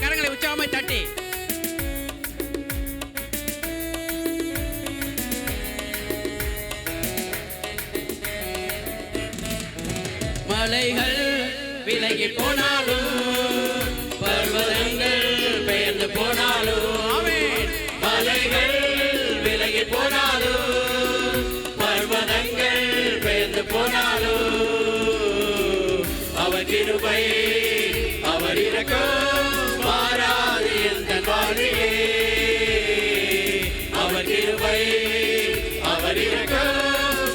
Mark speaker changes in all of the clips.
Speaker 1: கரங்களை உற்சாகமாய் தட்டி மலைகள் விலகி போனாலும் பர்வதங்கள் பெயர்ந்து போனாலும். மலைகள் விலகி போனாலும் பர்வதங்கள் பெயர்ந்து போனாலும் அவர் கிருபை அவர் இரக்கம் எந்த அவர் கிருபை அவர் இரக்கம்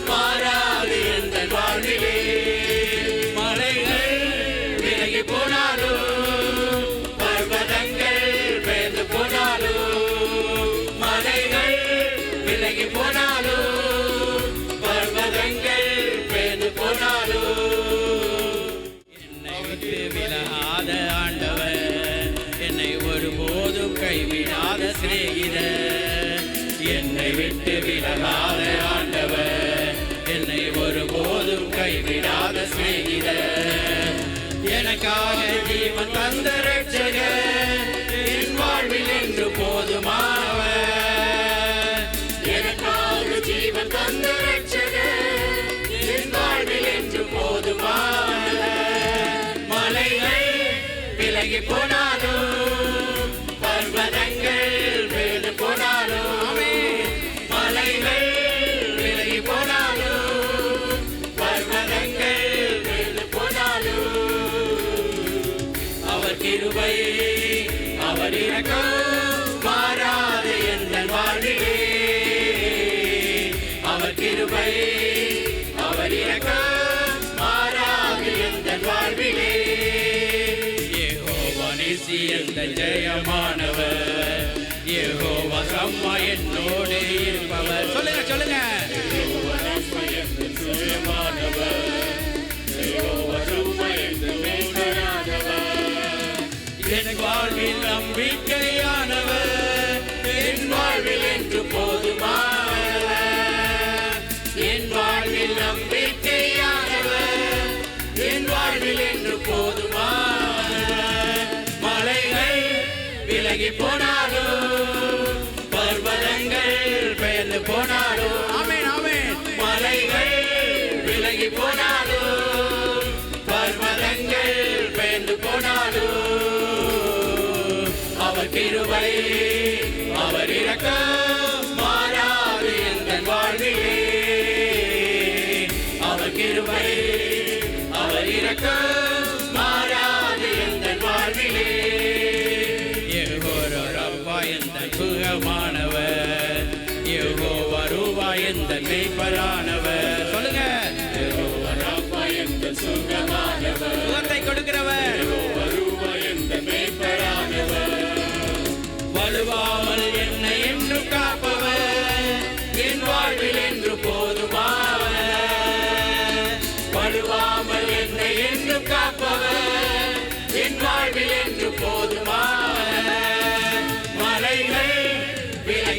Speaker 1: மாறாது எந்த வாழ்விலே மலைகள் விலகி போனாலும் பர்வதங்கள் பெயர்ந்து போனாலும் மலைகள் விலகி போனாலும் பர்வதங்கள் பெயர்ந்து போனாலும். என்னை விட்டு விலகாத ஆண்டவர் கைவிடாத சிநேகித என்னை விட்டு விலகாத ஆண்டவர். என்னை ஒருபோதும் கைவிடாத சிநேகித எனக்காக ஜீவன் தந்த ரட்சக என் வாழ்வில் என்று போதுமானவர் எனக்காக ஜீவன் தந்த ரட்சக என் வாழ்வில் என்று போதுமான மலைகள் விலகி போனாலும் பர்வதங்கள் வேறு போனாலும் மலைகள் விலகி போனாலும் பர்வதங்கள் வேறு போனாலும் அவர் கிருபை அவர் இரக்கம் மாறாது எந்த வாழ்விலே. அவர் கிருபை அவர் ஜெயமானவர். யெகோவா சம்மா என்னோடு இருப்பவர். சொல்லுங்க சொல்லுங்க. வாழ்வில் விலகி போனாரோ பர்வதங்கள் பெயர்ந்து போனாரோ ஆமேன் ஆமேன் மலைகள் விலகி போனாரோ பர்வதங்கள் பெயர்ந்து போனாரோ அவர் கிருபை அவர் இரக்கம் மாறாது எந்த வாழ்விலே அவர் கிருபை அவர் இரக்கம் சுகமானவர் யெகோவா வருவா எந்த மெய்ப்பரானவர். சொல்லுங்க. சுகமானவர். சுகத்தை கொடுக்கிறவர். வலுவாமல் என்னை என்று காப்பவர். என் வாழ்வில் என்று வலுவாமல் என்னை என்று காப்பவர்.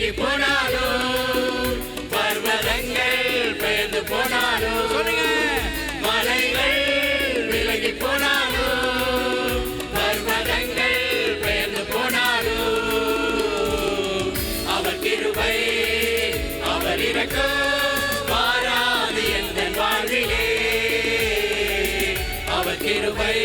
Speaker 1: விலகி போனாலும் பர்வதங்கள் பெயர்ந்து போனாலும் சொல்லுங்க. மலைகள் விலகி போனாலும் பர்வதங்கள் பெயர்ந்து போனாலும் அவர் கிருபை அவர் இரக்கம் மாறாது எந்த வாழ்விலே. அவர் கிருபை